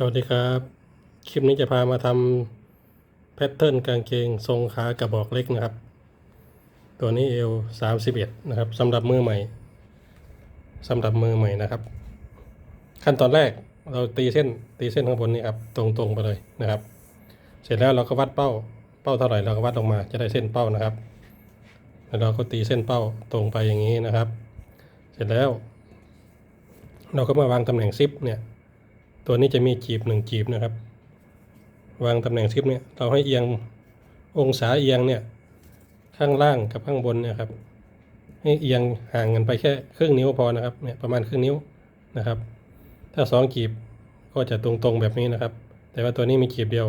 สวัสดีครับ คลิปนี้จะพามาทำแพทเทิร์นกางเกงทรงขากระบอกเล็กนะครับ ตัวนี้เอว31นะครับสำหรับมือใหม่สำหรับมือใหม่นะครับ ขั้นตอนแรกเราตีเส้นตีเส้นข้างบนนี้ครับตรงๆไปเลยนะครับ เสร็จแล้วเราก็วัดเป้าเป้าเท่าไหร่เราก็วัดลงมาจะได้เส้นเป้านะครับ แล้วเราก็ตีเส้นเป้าตรงไปอย่างนี้นะครับ เสร็จแล้ว เราก็มาวางตำแหน่งซิปเนี่ย ตัวนี้จะมีจีบหนึ่งจีบนะครับ วางตำแหน่งซิปเนี่ยเราให้เอียงองศาเอียงเนี่ยข้างล่างกับข้างบนเนี่ยครับให้เอียงห่างกันไปแค่ครึ่งนิ้วพอนะครับเนี่ยประมาณครึ่งนิ้วนะครับ ถ้าสองจีบก็จะตรงๆแบบนี้นะครับ แต่ว่าตัวนี้มีจีบเดียว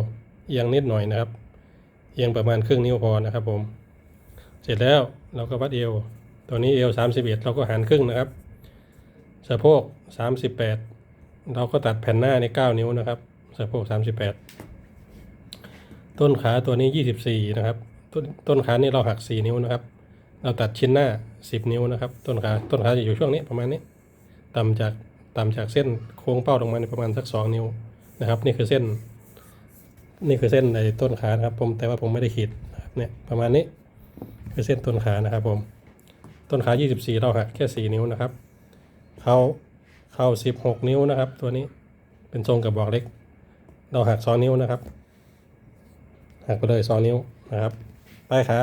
เอียงนิดหน่อยนะครับ เอียงประมาณครึ่งนิ้วพอนะครับผม เสร็จแล้วเราก็วัดเอวตัวนี้เอว31เอ็ดเราก็หารครึ่งนะครับ สะโพก38 เราก็ตัดแผ่นหน้าใน 9 นิ้วนะครับสะโพก38 ต้นขาตัวนี้ 24 นะครับ ต้นต้นขานี่เราหัก 4 นิ้วนะครับ เราตัดชิ้นหน้า 10 นิ้วนะครับ ต้นขาต้นขาจะอยู่ช่วงนี้ประมาณนี้ ต่ำจากต่ำจากเส้นโค้งเป้าลงมาในประมาณสัก 2 นิ้วนะครับ นี่คือเส้น นี่คือเส้นในต้นขานะครับ ผมแต่ว่าผมไม่ได้ขีดนะครับเนี่ยประมาณนี้คือเส้นต้นขานะครับผม ต้นขา 24 เราหักแค่ 4 นิ้วนะครับเขา เข้า 16 นิ้วนะครับ ตัวนี้เป็นทรงกระบอกเล็ก เราหัก2นิ้วนะครับ หักไปเลย2นิ้วนะครับปลายขา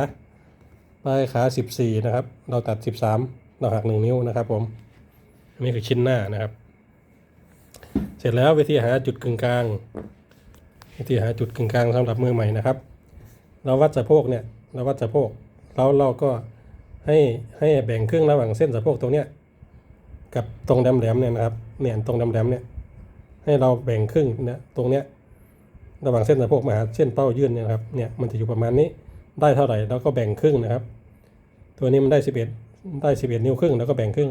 ปลายขา 14 นะครับ เราตัด 13 เราหัก 1 นิ้วนะครับ ผมอันนี้คือชิ้นหน้านะครับ เสร็จแล้ววิธีหาจุดกึ่งกลางวิธีหาจุดกึ่งกลางสำหรับมือใหม่นะครับ เราวัดสะโพกเนี่ยเราวัดสะโพกเราเราก็ให้ให้แบ่งครึ่งระหว่างเส้นสะโพกตรงเนี้ย กับตรงแหลมๆเนี่ยนะครับเนี่ยตรงแหลมๆเนี่ยให้เราแบ่งครึ่งนะตรงเนี้ยระหว่างเส้นสะโพกมาหาเส้นเป้ายื่นเนี่ยครับเนี่ยมันจะอยู่ประมาณนี้ได้เท่าไหร่เราก็แบ่งครึ่งนะครับ ตัวนี้มันได้ 11 ได้ 11 นิ้วครึ่งแล้วก็แบ่งครึ่ง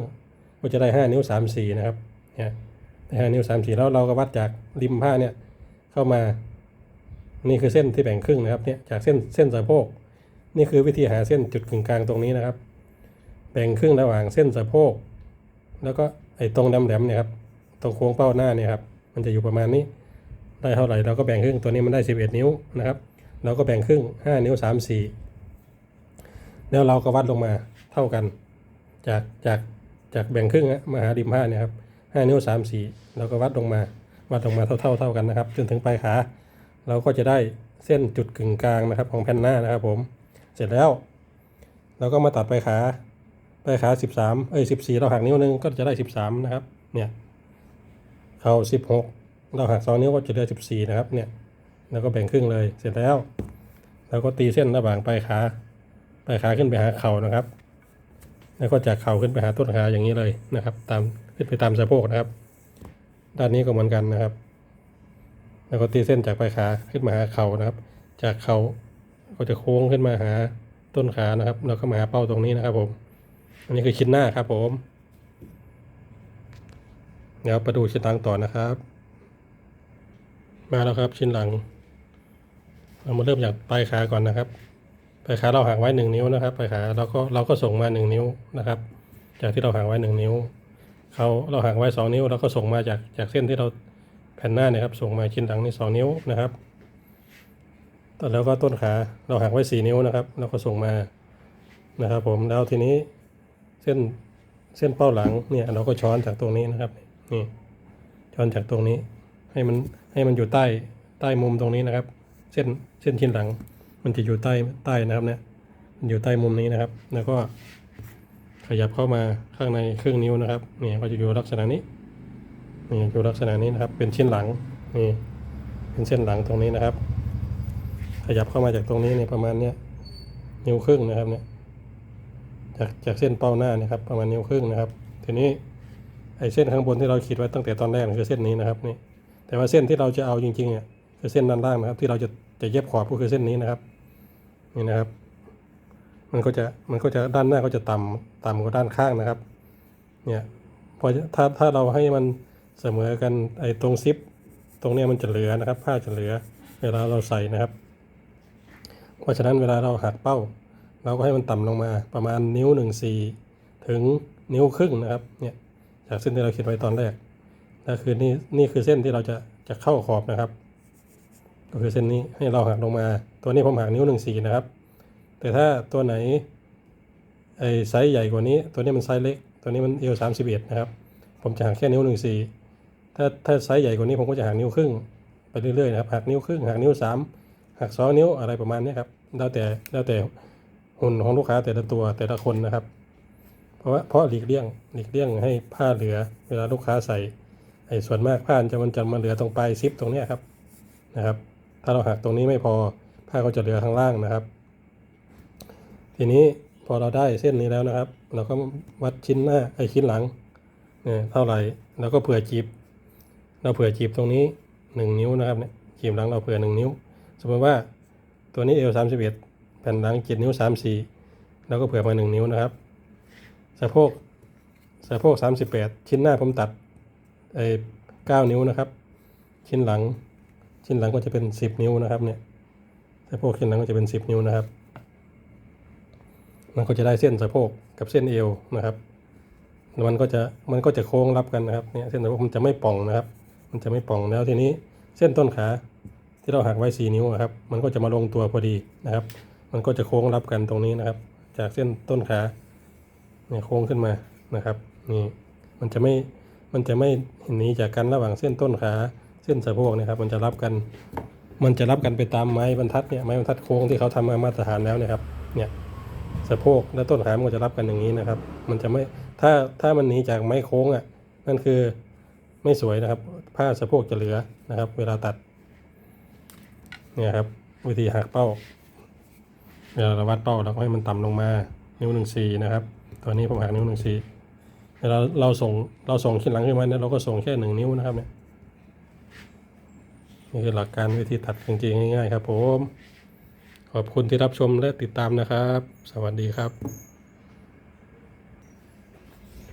ก็จะได้ 5 นิ้ว 3 4 นะครับเนี่ยได้5นิ้ว3 4แล้วเราก็วัดจากริมผ้าเนี่ยเข้ามานี่คือเส้นที่แบ่งครึ่งนะครับเนี่ยจากเส้นเส้นสะโพก นี่คือวิธีหาเส้นจุดกึ่งกลางตรงนี้นะครับ แบ่งครึ่งระหว่างเส้นสะโพก แล้วก็ไอ้ตรงแหลมเนี่ยครับตรงโค้งเป้าหน้าเนี่ยครับมันจะอยู่ประมาณนี้ ได้เท่าไหร่เราก็แบ่งครึ่งตัวนี้มันได้ 11 นิ้วนะครับเราก็แบ่งครึ่ง 5 นิ้ว 3 4 แล้วเราก็วัดลงมาเท่ากัน จากจากจากแบ่งครึ่งอะมาหาริมผ้าเนี่ยครับ5นิ้ว 3 4 เราก็วัดลงมาวัดลงมาเท่าเท่าเท่ากันนะครับจนถึงปลายขา เราก็จะได้เส้นจุดกึ่งกลางนะครับของแผ่นหน้านะครับผมเสร็จแล้ว เราก็มาตัดปลายขา ปลายขา13เอ้ย14เราหักนิ้วหนึงก็จะได้13นะครับ เนี่ยเข้า16เราหัก2นิ้วก็จะเหลือ14นะครับ เนี่ย แล้วก็แบ่งครึ่งเลย เสร็จแล้วเราก็ตีเส้นระหว่างปลายขาปลายขาขึ้นไปหาเข่านะครับ แล้วก็จากเข่าขึ้นไปหาต้นขาอย่างนี้เลยนะครับ ตามขึ้นไปตามสะโพกนะครับ ด้านนี้ก็เหมือนกันนะครับ แล้วก็ตีเส้นจากปลายขาขึ้นมาหาเข่านะครับ จากเข่าก็จะโค้งขึ้นมาหาต้นขานะครับ แล้วก็มาหาเป้าตรงนี้นะครับผม อันนี้คือชิ้นหน้าครับผม เดี๋ยวไปดูชิ้นหลังต่อนะครับ มาแล้วครับชิ้นหลัง เรามาเริ่มจากปลายขาก่อนนะครับปลายขาเราหักไว้หนึ่งนิ้วนะครับปลายขาเราก็เราก็ส่งมาหนึ่งนิ้วนะครับ จากที่เราหักไว้หนึ่งนิ้วเขาเราหักไว้สองนิ้วเราก็ส่งมาจากจากเส้นที่เราแผ่นหน้าเนี่ยครับส่งมาชิ้นหลังนี่สองนิ้วนะครับแล้วก็ต้นขาเราหักไว้สี่นิ้วนะครับ เราก็ส่งมานะครับผมแล้วทีนี้ เส้นเส้นเป้าหลังเนี่ยเราก็ช้อนจากตรงนี้นะครับนี่ช้อนจากตรงนี้ ให้มันให้มันอยู่ใต้ใต้มุมตรงนี้นะครับ เส้นเส้นชิ้นหลัง มันจะอยู่ใต้ใต้นะครับเนี่ยมันอยู่ใต้มุมนี้นะครับ แล้วก็ขยับเข้ามาข้างในครึ่งนิ้วนะครับนี่ก็จะอยู่ลักษณะนี้นี่อยู่ลักษณะนี้นะครับ เป็นชิ้นหลังนี่เป็นเส้นหลังตรงนี้นะครับ ขยับเข้ามาจากตรงนี้เนี่ยประมาณเนี้ยนิ้วครึ่งนะครับเนี่ย จากจากเส้นเป้าหน้านะครับ ประมาณนิ้วครึ่งนะครับ ทีนี้ไอ้เส้นข้างบนที่เราขีดไว้ตั้งแต่ตอนแรกคือเส้นนี้นะครับนี่ แต่ว่าเส้นที่เราจะเอาจริงๆเนี่ยคือเส้นด้านล่างนะครับ ที่เราจะจะเย็บขอบก็คือเส้นนี้นะครับนี่นะครับ มันก็จะมันก็จะด้านหน้าก็จะต่ำต่ำกว่าด้านข้างนะครับ เนี่ยพอถ้าถ้าเราให้มันเสมอกันไอ้ตรงซิป ตรงเนี้ยมันจะเหลือนะครับ ผ้าจะเหลือ เวลาเราใส่นะครับ เพราะฉะนั้นเวลาเราหักเป้า เราก็ให้มันต่ำลงมาประมาณนิ้วหนึ่งสี่ถึงนิ้วครึ่งนะครับเนี่ยจากเส้นที่เราขีดไว้ตอนแรกนั่นคือนี่นี่คือเส้นที่เราจะจะเข้าขอบนะครับ ก็คือเส้นนี้ให้เราหักลงมา ตัวนี้ผมหักนิ้วหนึ่งสี่นะครับ แต่ถ้าตัวไหนไอ้ไซส์ใหญ่กว่านี้ ตัวนี้มันไซส์เล็ก ตัวนี้มันเอลสามสิบเอ็ดนะครับ ผมจะหักแค่นิ้วหนึ่งสี่ถ้าถ้าไซส์ใหญ่กว่านี้ผมก็จะหักนิ้วครึ่งไปเรื่อยๆนะครับหักนิ้วครึ่งหักนิ้วสามหักสองนิ้วอะไรประมาณนี้ครับแล้วแต่แล้วแต่ หุ่นของลูกค้าแต่ละตัวแต่ละคนนะครับ เพราะว่าเพราะหลีกเลี่ยงหลีกเลี่ยงให้ผ้าเหลือ เวลาลูกค้าใส่ไอ้ส่วนมากผ้าจะมันจะมาเหลือตรงปลายซิปตรงนี้ครับนะครับ ถ้าเราหักตรงนี้ไม่พอผ้าก็จะเหลือข้างล่างนะครับ ทีนี้พอเราได้เส้นนี้แล้วนะครับ เราก็วัดชิ้นหน้าไอ้ชิ้นหลังเนี่ยเท่าไหร่เราก็เผื่อจีบ เราเผื่อจีบตรงนี้หนึ่งนิ้วนะครับเนี่ยจีบหลังเราเผื่อหนึ่งนิ้ว สมมติว่าตัวนี้เอวสามสิบเอ็ด นหลังเจ็ดนิ้วสามสี่เราก็เผื่อมาหนึ่งนิ้วนะครับ สะโพกสะโพกสามสิบแปดชิ้นหน้าผมตัดไอ้เก้านิ้วนะครับ ชิ้นหลัง ชิ้นหลังก็จะเป็นสิบนิ้วนะครับเนี่ยสะโพกชิ้นหลังก็จะเป็นสิบนิ้วนะครับ มันก็จะได้เส้นสะโพกกับเส้นเอวนะครับมันก็จะมันก็จะโค้งรับกันนะครับเนี่ยเส้นสะโพกมันจะไม่ป่องนะครับ มันจะไม่ป่องแล้วทีนี้เส้นต้นขาที่เราหักไว้สี่นิ้วอะครับ มันก็จะมาลงตัวพอดีนะครับ มันก็จะโค้งรับกันตรงนี้นะครับ จากเส้นต้นขาเนี่ยโค้งขึ้นมานะครับนี่มันจะไม่มันจะไม่หนีจากกันระหว่างเส้นต้นขาเส้นสะโพกนะครับ มันจะรับกัน มันจะรับกันไปตามไม้บรรทัดเนี่ยไม้บรรทัดโค้งที่เขาทำมามาตรฐานแล้วนะครับเนี่ยสะโพกและต้นขามันก็จะรับกันอย่างนี้นะครับ มันจะไม่ถ้าถ้ามันหนีจากไม้โค้งอะนั่นคือไม่สวยนะครับ ผ้าสะโพกจะเหลือนะครับ เวลาตัดเนี่ยครับวิธีหักเป้า เวลาเราวัดเป้าเราก็ให้มันต่ำลงมา นิ้วหนึ่งสี่นะครับตัวนี้ผมหักนิ้วหนึ่งสี่เวลาเราส่งเราส่งขึ้นหลังขึ้นมาเนี่ยเราก็ส่งแค่หนึ่งนิ้วนะครับเนี่ยนี่คือหลักการวิธีตัดจริงๆง่ายๆครับผม ขอบคุณที่รับชมและติดตามนะครับ สวัสดีครับ